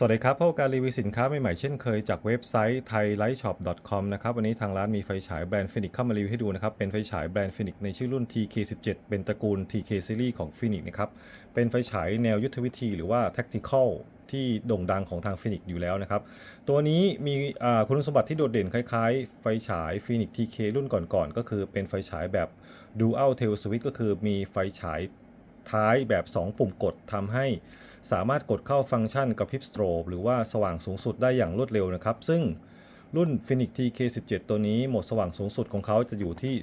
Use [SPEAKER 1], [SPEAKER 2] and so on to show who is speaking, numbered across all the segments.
[SPEAKER 1] สวัสดีครับพบกับการรีวิวสินค้าใหม่ๆเช่นเคยจากเว็บไซต์ thailightshop.com นะครับวันนี้ทางร้านมีไฟฉายแบรนด์ฟินิกเข้ามารีวิวให้ดูนะครับ เป็นไฟฉายแบรนด์ฟินิกในชื่อรุ่น TK17 เป็นตระกูล TK Series ของฟินิกนะครับ เป็นไฟฉายแนวยุทธวิธีหรือว่า tactical ที่โด่งดังของทางฟินิกอยู่แล้วนะครับ ตัวนี้มีคุณสมบัติที่โดดเด่นคล้ายๆ ไฟฉายฟินิก TK รุ่นก่อนๆก็คือเป็นไฟฉายแบบ Dual Tail Switch ก็คือมีไฟฉาย ท้ายแบบ 2 ปุ่มกดทำให้สามารถกดเข้าฟังก์ชันกระพริบสโตรบหรือว่าสว่างสูงสุดได้อย่างรวดเร็วนะครับ ซึ่งรุ่น Phoenix TK17 ตัวนี้โหมดสว่างสูงสุดของเขาจะอยู่ที่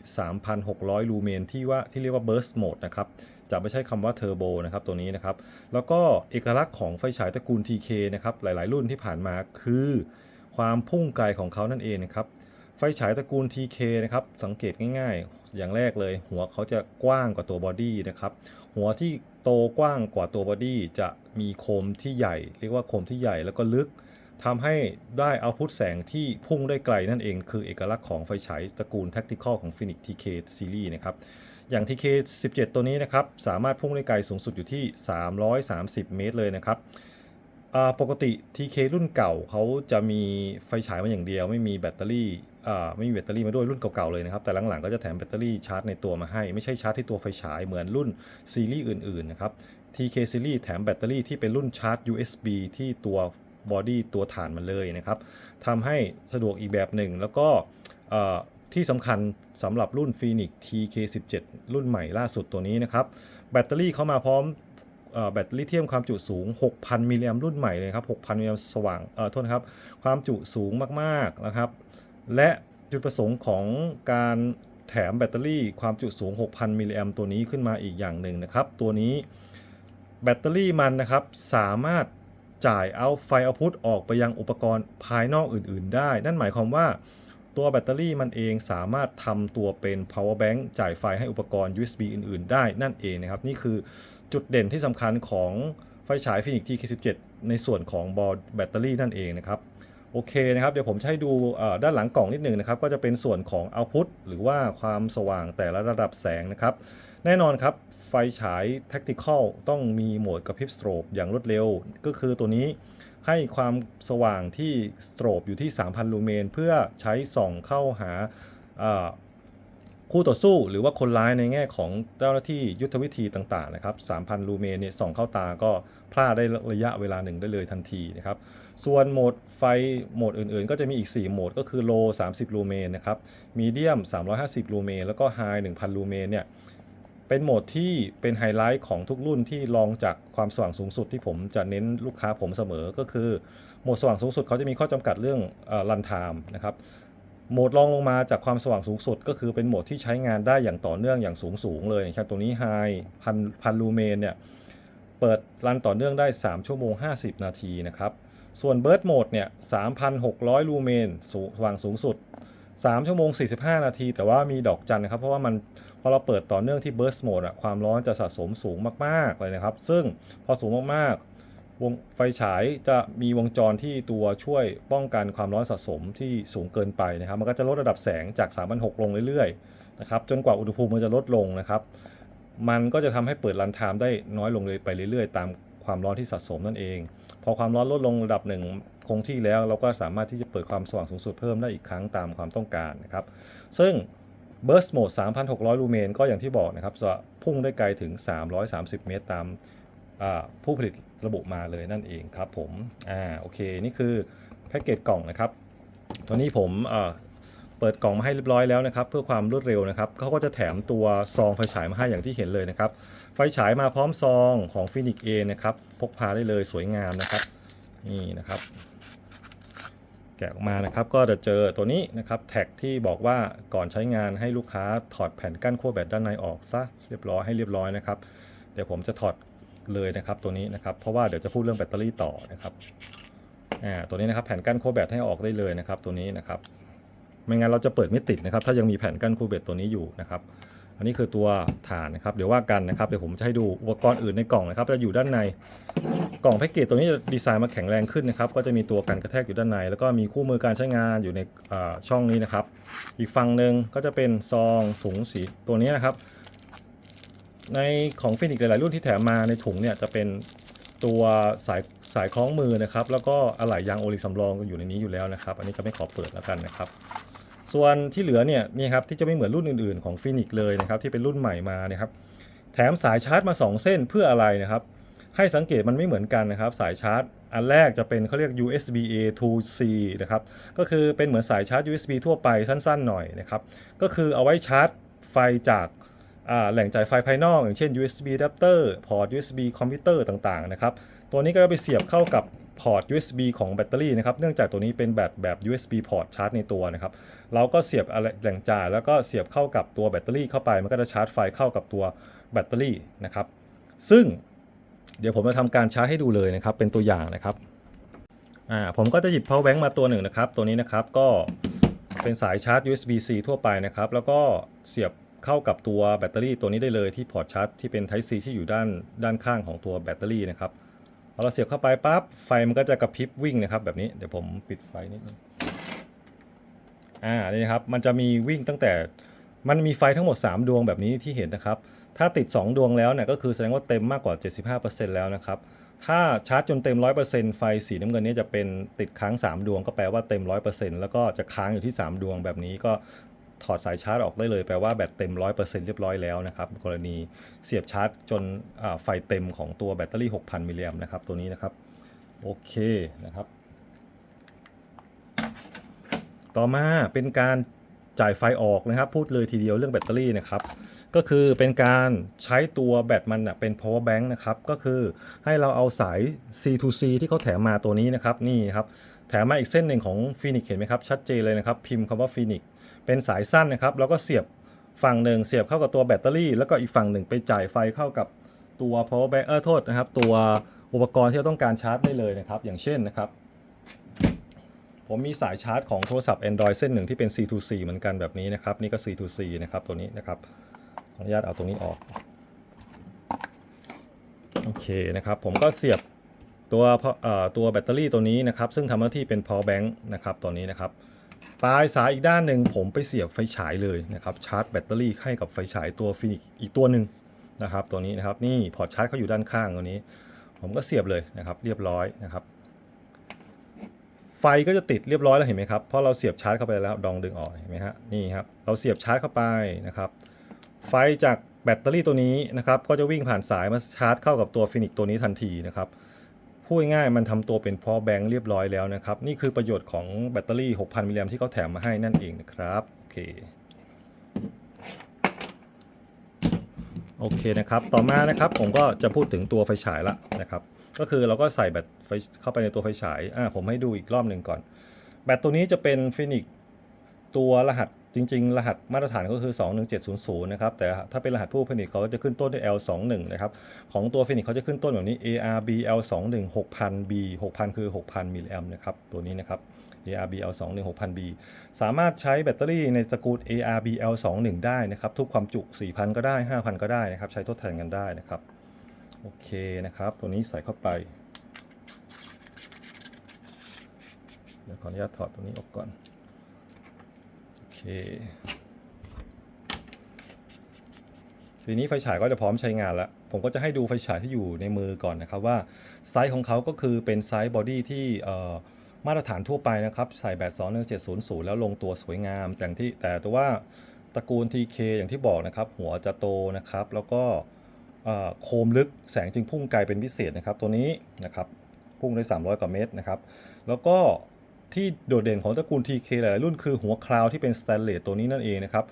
[SPEAKER 1] 3,600 ลูเมนที่ว่าที่เรียกว่า Burst Mode นะครับจะไม่ใช่คำว่า Turbo นะครับตัวนี้นะครับ แล้วก็เอกลักษณ์ของไฟฉายตระกูล TK นะครับหลาย ๆ รุ่นที่ผ่านมาคือ ความพุ่งไกลของเขานั่นเองนะครับ ไฟฉายตระกูล TK นะครับสังเกตง่ายๆ อย่างแรกเลย หัวเขาจะกว้างกว่าตัวบอดี้นะครับหัวที่โตกว้างกว่าตัวบอดี้จะมีโคมที่ใหญ่ เรียกว่าโคมที่ใหญ่แล้วก็ลึกทำให้ได้เอาพุทแสงที่พุ่งได้ไกลนั่นเอง คือเอกลักษณ์ของไฟฉายตระกูล Tactical ของ Phoenix TK Series นะครับอย่าง TK 17 ตัวนี้นะครับสามารถพุ่งได้ไกลสูงสุดอยู่ที่ 330 เมตรเลยนะครับ ปกติ TK รุ่นเก่าเขาจะมีไฟฉายมาอย่างเดียว ไม่มีแบตเตอรี่ไม่มีแบตเตอรี่มาด้วยรุ่นเก่าๆเลยนะครับ แต่หลังๆก็จะแถมแบตเตอรี่ชาร์จในตัวมาให้ ไม่ใช่ชาร์จที่ตัวไฟฉายเหมือนรุ่นซีรีส์อื่นๆนะครับ TK ซีรีส์แถมแบตเตอรี่ที่เป็นรุ่นชาร์จ USB ที่ตัวบอดี้ตัวฐานมันเลยนะครับทำให้สะดวกอีกแบบหนึ่ง แล้วก็ที่สำคัญสำหรับรุ่น Phoenix TK17 รุ่นใหม่ล่าสุดตัวนี้นะครับ แบตเตอรี่เข้ามาพร้อม เอ่อแบตลิเธียมความจุสูง 6,000 มิลลิแอมรุ่นใหม่เลยครับ 6,000 มิลลิแอมสว่างเอ่อโทษนะครับ ความจุสูงมากๆนะครับ และจุดประสงค์ของการแถมแบตเตอรี่ความจุสูง 6,000 มิลลิแอมตัวนี้ขึ้นมาอีกอย่างหนึ่งนะครับ ตัวนี้แบตเตอรี่มันนะครับสามารถจ่ายเอาไฟเอาพุทออกไปยังอุปกรณ์ภายนอกอื่น ๆ ได้ นั่นหมายความว่าตัวแบตเตอรี่มันเองสามารถทำตัวเป็น power bank จ่ายไฟให้อุปกรณ์ USB อื่น ๆ ได้นั่นเองนะครับ นี่คือ จุดเด่นที่สำคัญของไฟฉาย Phoenix T17 ในส่วนของบอร์ดแบตเตอรี่นั่นเองนะครับ โอเคนะครับ เดี๋ยวผมจะให้ดูด้านหลังกล่องนิดหนึ่งนะครับ ก็จะเป็นส่วนของ output หรือว่าความสว่างแต่ละระดับแสงนะครับ แน่นอนครับ ไฟฉาย tactical ต้องมีโหมดกระพริบสโตรบอย่างรวดเร็ว ก็คือตัวนี้ให้ความสว่างที่สโตรบอยู่ที่ 3,000 ลูเมน เพื่อใช้ส่องเข้าหา คู่ต่อสู้หรือว่าคนร้ายในแง่ของเจ้าหน้าที่ยุทธวิธีต่างๆนะครับ 3,000 ลูเมนเนี่ยส่องเข้าตาก็พลาดได้ระยะเวลาหนึ่งได้เลยทันทีนะครับ ส่วนโหมดไฟโหมดอื่นๆ ก็จะมีอีก 4 โหมดก็คือ low 30 ลูเมนนะครับ medium 350 ลูเมนแล้วก็ high 1,000 ลูเมนเนี่ยเป็นโหมดที่เป็นไฮไลท์ของทุกรุ่นที่ลองจากความสว่างสูงสุดที่ผมจะเน้นลูกค้าผมเสมอก็คือ โหมดสว่างสูงสุดเขาจะมีข้อจำกัดเรื่องรันไทม์นะครับ โหมดรองลงมาจากความสว่างสูงสุด ก็คือเป็นโหมดที่ใช้งานได้อย่างต่อเนื่องอย่างสูงสูงเลยนะครับตัวนี้ไฮพันพันลูเมนเนี่ยเปิดรันต่อเนื่องได้ 3 ชั่วโมง 50 นาทีนะครับ ส่วนเบิร์ดโหมดเนี่ย 3,600 ลูเมนสว่างสูงสุด 3 ชั่วโมง 45 นาที แต่ว่ามีดอกจันนะครับ เพราะว่ามันพอเราเปิดต่อเนื่องที่ burst mode อะความร้อนจะสะสมสูงมาก ๆ เลยนะครับ ซึ่งพอสูงมาก ๆ วงไฟฉายจะมีวงจรที่ตัวช่วยป้องกันความร้อนสะสมที่สูงเกินไปนะครับ มันก็จะลดระดับแสงจาก3,600ลงเรื่อยๆนะครับจนกว่าอุณหภูมิมันจะลดลงนะครับ มันก็จะทำให้เปิดรันไทม์ได้น้อยลงเลยไปเรื่อยๆ ตามความร้อนที่สะสมนั่นเอง พอความร้อนลดลงระดับหนึ่งคงที่แล้วเราก็สามารถที่จะเปิดความสว่างสูงสุดเพิ่มได้อีกครั้งตามความต้องการนะครับ ซึ่ง Burst Mode 3,600 ลูเมนก็อย่างที่บอกนะครับจะพุ่งได้ไกลถึง 330 เมตรตาม ผู้ผลิตระบุมาเลยนั่นเองครับผมอ่าโอเคนี่คือแพ็กเกจกล่องนะครับตอนนี้ผมเปิดกล่องมาให้เรียบร้อยแล้วนะครับเพื่อความรวดเร็วนะครับเขาก็จะแถมตัวซองไฟฉายมาให้อย่างที่เห็นเลยนะครับไฟฉายมาพร้อมซองของ Phoenix A นะครับพกพาได้เลยสวยงามนะครับนี่นะครับ แกะออกมานะครับก็จะเจอตัวนี้นะครับแท็กที่บอกว่าก่อนใช้งานให้ลูกค้าถอดแผ่นกั้นขั้วแบตด้านในออกซะเรียบร้อยให้เรียบร้อยนะครับเดี๋ยวผมจะถอด เลยนะครับตัวนี้นะครับ เพราะว่าเดี๋ยวจะพูดเรื่องแบตเตอรี่ต่อนะครับอ่าตัวนี้นะครับแผ่นกั้นขั้วแบตให้ออกได้เลยนะครับ ตัวนี้นะครับ ไม่งั้นเราจะเปิดไม่ติดนะครับ ถ้ายังมีแผ่นกั้นขั้วแบตตัวนี้อยู่นะครับ อันนี้คือตัวฐานนะครับ เดี๋ยวว่ากันนะครับเดี๋ยวผมจะให้ดูอุปกรณ์อื่นในกล่องนะครับจะอยู่ด้านในกล่องแพ็กเกจตัวนี้จะดีไซน์มาแข็งแรงขึ้นนะครับ ก็จะมีตัวกันกระแทกอยู่ด้านใน แล้วก็มีคู่มือการใช้งานอยู่ในช่องนี้นะครับ อีกฝั่งหนึ่งก็จะเป็นซองถุงสีตัวนี้นะครับ ในของฟินิกหลาย ๆ รุ่นที่แถมมาในถุงเนี่ยจะเป็นตัวสายสายคล้องมือนะครับ แล้วก็อะไหล่ยางโอลิสำรองอยู่ในนี้อยู่แล้วนะครับ อันนี้จะไม่ขอเปิดแล้วกันนะครับ ส่วนที่เหลือเนี่ยนี่ครับที่จะไม่เหมือนรุ่นอื่น ๆ ของฟินิกเลยนะครับที่เป็นรุ่นใหม่มานะครับ แถมสายชาร์จมา 2 เส้นเพื่ออะไรนะครับ ให้สังเกตมันไม่เหมือนกันนะครับ สายชาร์จ อันแรกจะเป็นเขาเรียก USB A to C นะครับก็คือเป็นเหมือนสายชาร์จ USB ทั่วไปสั้น ๆ หน่อยนะครับก็คือเอาไว้ชาร์จไฟจาก แหล่งจ่ายไฟภายนอก อย่างเช่น USB adapter พอร์ต USB คอมพิวเตอร์ต่างๆนะครับตัวนี้ก็จะไปเสียบเข้ากับพอร์ต USB ของแบตเตอรี่นะครับเนื่องจากตัวนี้เป็นแบตแบบ USB พอร์ตชาร์จในตัวนะครับเราก็เสียบอะไรแหล่งจ่ายแล้วก็เสียบเข้ากับตัวแบตเตอรี่เข้าไป มันก็จะชาร์จไฟเข้ากับตัวแบตเตอรี่นะครับซึ่งเดี๋ยวผมจะทำการชาร์จให้ดูเลยนะครับเป็นตัวอย่างนะครับอ่าผมก็จะหยิบ power bank มาตัวหนึ่งนะครับตัวนี้นะครับก็เป็นสายชาร์จ USB-C ทั่วไปนะครับแล้วก็เสียบ เข้ากับตัวแบตเตอรี่ตัวนี้ได้เลยที่พอร์ตชาร์จที่เป็น Type C ที่อยู่ด้านด้านข้างของตัวแบตเตอรี่นะครับพอเราเสียบเข้าไปปั๊บไฟมันก็จะกระพริบวิ่งนะครับแบบนี้เดี๋ยวผมปิดไฟนิดนึงอ่านี่ครับมันจะมีวิ่งตั้งแต่มันมีไฟทั้งหมด 3 ดวงแบบนี้ที่เห็นนะครับ ถ้าติด 2 ดวงแล้วเนี่ยก็คือแสดงว่าเต็มมากกว่า 75%แล้วนะครับ ถ้าชาร์จจนเต็ม 100%ไฟสีน้ำเงินนี้จะเป็นติดค้าง 3 ดวงก็แปลว่าเต็ม 100%แล้วก็จะค้างอยู่ที่ 3 ดวงแบบนี้ก็ ถอดสายชาร์จออกได้เลย แปลว่าแบตเต็ม 100%เรียบร้อยแล้วนะครับ กรณีเสียบชาร์จจนไฟเต็มของตัวแบตเตอรี่ 6,000 มิลลิแอมนะครับ ตัวนี้นะครับ โอเคนะครับ ต่อมาเป็นการจ่ายไฟออกนะครับ พูดเลยทีเดียวเรื่องแบตเตอรี่นะครับ ก็คือเป็นการใช้ตัวแบตมันนะเป็น power bank นะครับ ก็คือให้เราเอาสาย C to C ที่เขาแถมมาตัวนี้นะครับ นี่ครับ ถมมาอีกเส้นหนึ่งของ Phoenix เห็นไหมครับ ชัดเจนเลยนะครับ พิมพ์คำว่า Phoenix เป็นสายสั้นนะครับ แล้วก็เสียบฝั่งหนึ่งเสียบเข้ากับตัวแบตเตอรี่ แล้วก็อีกฝั่งหนึ่งไปจ่ายไฟเข้ากับตัว power bank เออโทษนะครับ ตัวอุปกรณ์ที่เราต้องการชาร์จได้เลยนะครับ อย่างเช่นนะครับ ผมมีสายชาร์จของโทรศัพท์ Android เส้นหนึ่งที่เป็น C to C เหมือนกันแบบนี้นะครับ นี่ก็ C to C นะครับตัวนี้นะครับขออนุญาตเอาตรงนี้ออกโอเคนะครับ ผมก็เสียบ ตัวตัวแบตเตอรี่ตัวนี้นะครับ ซึ่งทำหน้าที่เป็น power bank นะครับตัวนี้นะครับปลายสายอีกด้านหนึ่งผมไปเสียบไฟฉายเลยนะครับชาร์จแบตเตอรี่ให้กับไฟฉายตัวฟินิกอีกตัวหนึ่งนะครับตัวนี้นะครับนี่พอร์ตชาร์จเขาอยู่ด้านข้างตัวนี้ ผมก็เสียบเลยนะครับเรียบร้อยนะครับ ไฟก็จะติดเรียบร้อยแล้วเห็นไหมครับเพราะเราเสียบชาร์จเข้าไปแล้วดองดึงออกเห็นไหมฮะนี่ครับเราเสียบชาร์จเข้าไปนะครับ ไฟจากแบตเตอรี่ตัวนี้นะครับก็จะวิ่งผ่านสายมาชาร์จเข้ากับตัวฟินิกตัวนี้ทันทีนะครับ พูดง่ายมันทำตัวเป็น power bank เรียบร้อยแล้วนะครับ นี่คือประโยชน์ของแบตเตอรี่ 6,000 มิลลิแอมที่เขาแถมมาให้นั่นเองนะครับ โอเค โอเคนะครับ ต่อมานะครับผมก็จะพูดถึงตัวไฟฉายละนะครับ ก็คือเราก็ใส่แบตไฟเข้าไปในตัวไฟฉาย อ่าผมให้ดูอีกรอบหนึ่งก่อน แบตตัวนี้จะเป็นฟินิกตัวรหัส จริง ๆ รหัสมาตรฐานก็คือ 21700 นะครับ แต่ถ้าเป็นรหัสผู้ผลิตเขาจะขึ้นต้นด้วย L21 นะครับ ของตัวฟินิกเขาจะขึ้นต้นแบบนี้ ARB L21 6000B 6000 คือ 6000 มิลลิแอมนะครับ ตัวนี้นะครับ ARB L21 6000B สามารถใช้แบตเตอรี่ในตระกูล ARB L21 ได้นะครับ ทุกความจุ 4000 ก็ได้ 5000 ก็ได้นะครับ ใช้ทดแทนกันได้นะครับ โอเคนะครับ ตัวนี้ใส่เข้าไป เดี๋ยวขออนุญาตถอดตัวนี้ออกก่อน ทีนี้ไฟฉายก็จะพร้อมใช้งานแล้ว ผมก็จะให้ดูไฟฉายที่อยู่ในมือก่อนนะครับว่าไซส์ของเขาก็คือเป็นไซส์บอดี้ที่มาตรฐานทั่วไปนะครับ ใส่แบต21700 แล้วลงตัวสวยงามแต่ที่แต่แต่ว่าตระกูล TK อย่างที่บอกนะครับ หัวจะโตนะครับ แล้วก็โคมลึกแสงจึงพุ่งไกลเป็นพิเศษนะครับ ตัวนี้นะครับ พุ่งได้ 300 กว่าเมตรนะครับ แล้วก็ ที่โดดเด่นของตระกูล TK หลายรุ่นคือหัวคลาวที่เป็นสแตนเลสตัวนี้นั่นเองนะครับ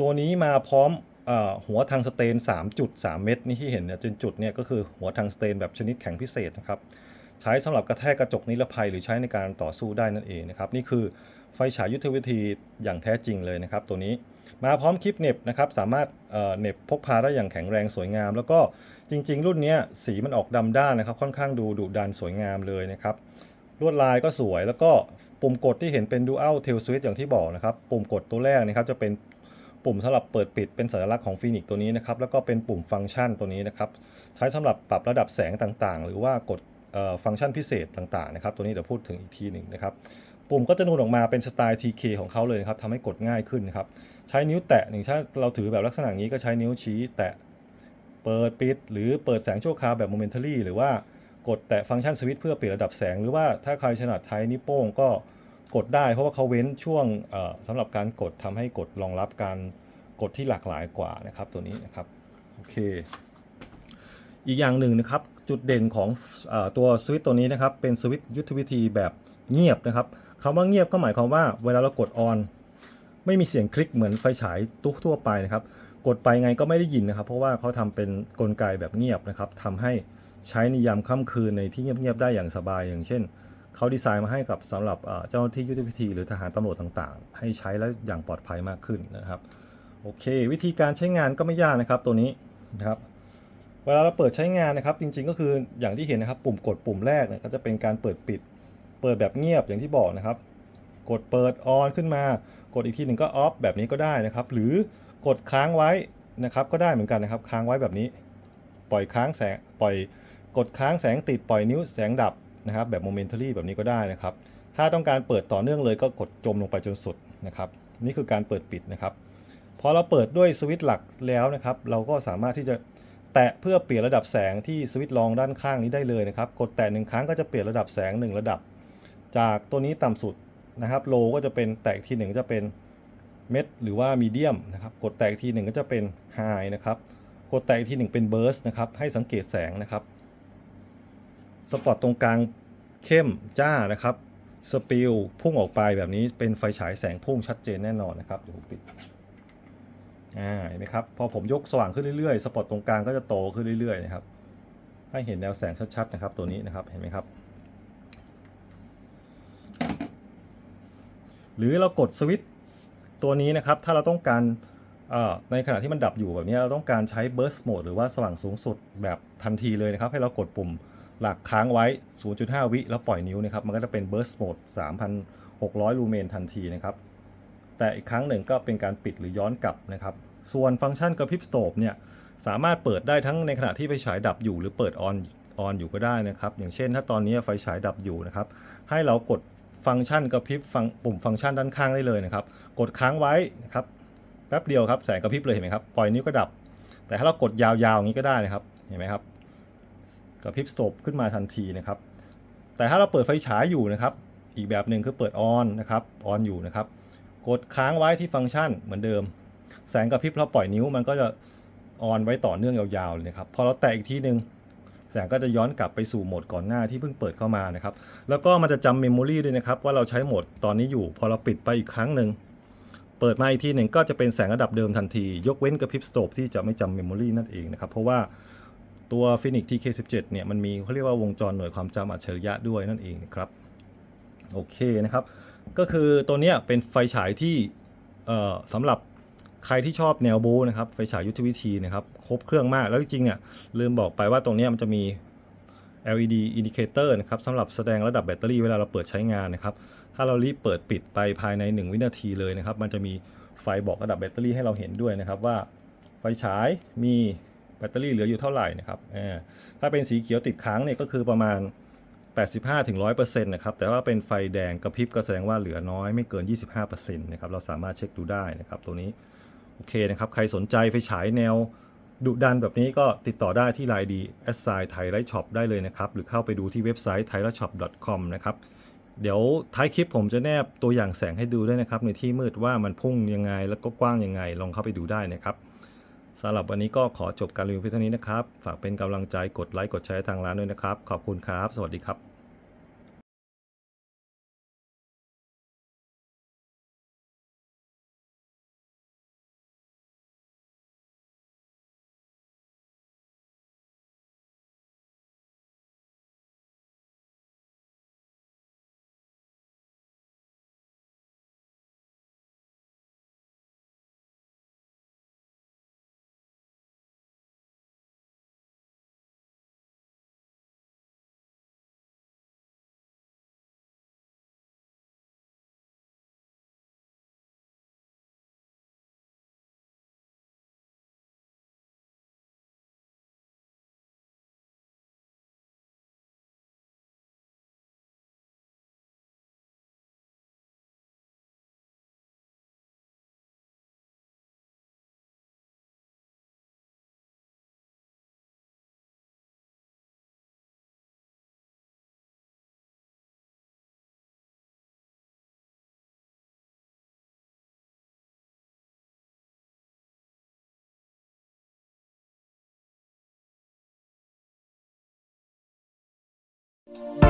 [SPEAKER 1] ตัวนี้มาพร้อมอหัวทางสเตน 3.3 เมตรนี่ที่เห็นเนี่ยจนจุดเนี่ยก็คือหัวทางสเตนแบบชนิดแข็งพิเศษนะครับใช้สำหรับกระแทกกระจกนิรภัยหรือใช้ในการต่อสู้ได้นั่นเองนะครับนี่คือไฟฉายยุทธวิธีอย่างแท้จริงเลยนะครับ ตัวนี้มาพร้อมคลิปเน็บนะครับสามารถเน็บพกพาได้อย่างแข็งแรงสวยงาม แล้วก็จริง ๆ รุ่นเนี้ยสีมันออกดำด้านนะครับ ค่อนข้างดูดุดันสวยงามเลยนะครับ ลวดลายก็สวย แล้วก็ปุ่มกดที่เห็นเป็น Dual Tail Switch อย่างที่บอกนะครับ ปุ่มกดตัวแรกนะครับจะเป็นปุ่มสำหรับเปิดปิดเป็นสัญลักษณ์ของฟีนิกตัวนี้นะครับ แล้วก็เป็นปุ่มฟังก์ชันตัวนี้นะครับ ใช้สำหรับปรับระดับแสงต่างๆ หรือว่ากดฟังก์ชันพิเศษต่างๆนะครับ ตัวนี้เดี๋ยวพูดถึงอีกทีหนึ่งนะครับ ปุ่มก็จะนูนออกมาเป็นสไตล์ TK ของเขาเลยนะครับทำให้กดง่ายขึ้นนะครับ ใช้นิ้วแตะหนึ่งถ้าเราถือแบบลักษณะนี้ก็ใช้นิ้วชี้แตะ เปิดปิด หรือเปิดแสงชั่วคราวแบบ momentary หรือว่า กดแตะฟังก์ชันสวิตช์เพื่อเปลี่ยนระดับแสง หรือว่าถ้าใครถนัดใช้นิ้วโป้งก็กดได้ เพราะว่าเขาเว้นช่วงเอ่อสำหรับการกดทำให้กดรองรับการกดที่หลากหลายกว่านะครับตัวนี้นะครับโอเค อีกอย่างหนึ่งนะครับจุดเด่นของอตัวสวิตช์ตัวนี้นะครับเป็นสวิตช์ยุทธวิธีแบบเงียบนะครับคำว่าเงียบก็หมายความว่าเวลาเรากดออนไม่มีเสียงคลิกเหมือนไฟฉายตุ๊กทั่วไปนะครับ กดไปไงก็ไม่ได้ยินนะครับ เพราะว่าเขาทำเป็นกลไกแบบเงียบนะครับทำให้ ใช้ในยามค่ำคืนในที่เงียบๆได้อย่างสบาย อย่างเช่นเขาดีไซน์มาให้กับสำหรับเจ้าหน้าที่ยุทธวิธีหรือทหารตำรวจต่างๆ ให้ใช้แล้วอย่างปลอดภัยมากขึ้นนะครับโอเค วิธีการใช้งานก็ไม่ยากนะครับตัวนี้นะครับเวลาเราเปิดใช้งานนะครับ จริงๆก็คืออย่างที่เห็นนะครับปุ่มกดปุ่มแรกเนี่ยก็จะเป็นการเปิดปิด เปิดแบบเงียบอย่างที่บอกนะครับ กดเปิดออนขึ้นมา กดอีกทีหนึ่งก็ออฟแบบนี้ก็ได้นะครับ หรือกดค้างไว้นะครับก็ได้เหมือนกันนะครับ ค้างไว้แบบนี้ ปล่อยค้างแสงปล่อย กดค้างแสงติดปล่อยนิ้วแสงดับนะครับแบบโมเมนต์ a รี่แบบนี้ก็ได้นะครับ ถ้าต้องการเปิดต่อเนื่องเลยก็กดจมลงไปจนสุดนะครับนี่คือการเปิดปิดนะครับพอเราเปิดด้วยสวิตช์หลักแล้วนะครับ เราก็สามารถที่จะแตะเพื่อเปลี่ยนระดับแสงที่สวิตช์รองด้านข้างนี้ได้เลยนะครับ กดแตะหนึ่งครั้งก็จะเปลี่ยนระดับแสง 1 ระดับ จากตัวนี้ต่ำสุดนะครับโลก็จะเป็นแตะอีกทีหนึ่งจะเป็นเม็ดหรือว่ามีเดียมนะครับ กดแตะอีกทีหนึ่งก็จะเป็นไฮนะครับ กดแตะอีกทีหนึ่งเป็นเบิร์สนะครับ ให้สังเกตแสงนะครับ สปอตตรงกลางเข้มจ้านะครับสปิลพุ่งออกไปแบบนี้เป็นไฟฉายแสงพุ่งชัดเจนแน่นอนนะครับเดี๋ยวผมปิดอ่าเห็นไหมครับพอผมยกสว่างขึ้นเรื่อยๆสปอตตรงกลางก็จะโตขึ้นเรื่อยๆนะครับให้เห็นแนวแสงชัดๆนะครับตัวนี้นะครับเห็นไหมครับ หรือเรากดสวิตช์ตัวนี้นะครับถ้าเราต้องการอ่อในขณะที่มันดับอยู่แบบนี้เราต้องการใช้ burst mode หรือว่าสว่างสูงสุดแบบทันทีเลยนะครับ ให้เรากดปุ่ม หลักค้างไว้ 0.5 วิแล้วปล่อยนิ้วนะครับ มันก็จะเป็น burst mode 3,600 ลูเมนทันทีนะครับ แต่อีกครั้งหนึ่งก็เป็นการปิดหรือย้อนกลับนะครับ ส่วนฟังก์ชันกระพริบสโตบเนี่ย สามารถเปิดได้ทั้งในขณะที่ไฟฉายดับอยู่หรือเปิดออนออนอยู่ก็ได้นะครับ อย่างเช่น ถ้าตอนนี้ไฟฉายดับอยู่นะครับ ให้เรากดฟังก์ชันกระพริบฟังปุ่มฟังก์ชันด้านข้างได้เลยนะครับ กดค้างไว้นะครับ แป๊บเดียวครับ แสงกระพริบเลยเห็นไหมครับ ปล่อยนิ้วก็ดับ แต่ถ้าเรากดยาวๆอย่างนี้ก็ได้นะครับ เห็นไหมครับ กระพริบสโตบขึ้นมาทันทีนะครับ แต่ถ้าเราเปิดไฟฉายอยู่นะครับ อีกแบบหนึ่งคือเปิดออนนะครับออนอยู่นะครับ กดค้างไว้ที่ฟังก์ชันเหมือนเดิม แสงกระพริบเราปล่อยนิ้วมันก็จะออนไว้ต่อเนื่องยาวๆเลยนะครับพอเราแตะอีกทีหนึ่งแสงก็จะย้อนกลับไปสู่โหมดก่อนหน้าที่เพิ่งเปิดเข้ามานะครับ แล้วก็มันจะจำเมมโมรีด้วยนะครับ ว่าเราใช้โหมดตอนนี้อยู่ พอเราปิดไปอีกครั้งหนึ่งเปิดมาอีกทีหนึ่งก็จะเป็นแสงระดับเดิมทันที ยกเว้นกระพริบสโตบที่จะไม่จำเมมโมรีนั่นเองนะครับ เพราะว่า ตัว Phoenix TK17 เนี่ยมันมีเขาเรียกว่าวงจรหน่วยความจำอัจฉริยะด้วยนั่นเองนะครับโอเคนะครับ ก็คือตัวเนี้ยเป็นไฟฉายที่สำหรับใครที่ชอบแนวบูนะครับไฟฉายยุทธวิธีนะครับครบเครื่องมากแล้วจริงๆอะลืมบอกไปว่าตรงเนี้ยมันจะมี LED indicator นะครับสำหรับแสดงระดับแบตเตอรี่เวลาเราเปิดใช้งานนะครับ ถ้าเรารีบเปิดปิดไปภายใน 1 วินาทีเลยนะครับ มันจะมีไฟบอกระดับแบตเตอรี่ให้เราเห็นด้วยนะครับว่าไฟฉายมี แบตเตอรี่เหลืออยู่เท่าไหร่นะครับถ้าเป็นสีเขียวติดค้างเนี่ยก็คือประมาณ 85-100%นะครับ แต่ว่าเป็นไฟแดงกระพริบก็แสดงว่าเหลือน้อยไม่เกิน 25%นะครับ เราสามารถเช็คดูได้นะครับตัวนี้โอเคนะครับ ใครสนใจไฟฉายแนวดุดันแบบนี้ก็ติดต่อได้ที่ไลน์ดีแอสไซน์ไทยไลท์ช็อปได้เลยนะครับ หรือเข้าไปดูที่เว็บไซต์ t h a i l i g h t s h o p c o m นะครับ เดี๋ยวท้ายคลิปผมจะแนบตัวอย่างแสงให้ดูด้วยนะครับ ในที่มืดว่ามันพุ่งยังไงแล้วก็กว้างยังไง ลองเข้าไปดูได้นะครับ สำหรับวันนี้ก็ขอจบการรีวิวเพียงเท่านี้นะครับ ฝากเป็นกำลังใจกดไลค์กดแชร์ทางร้านด้วยนะครับ ขอบคุณครับ สวัสดีครับ
[SPEAKER 2] ครับ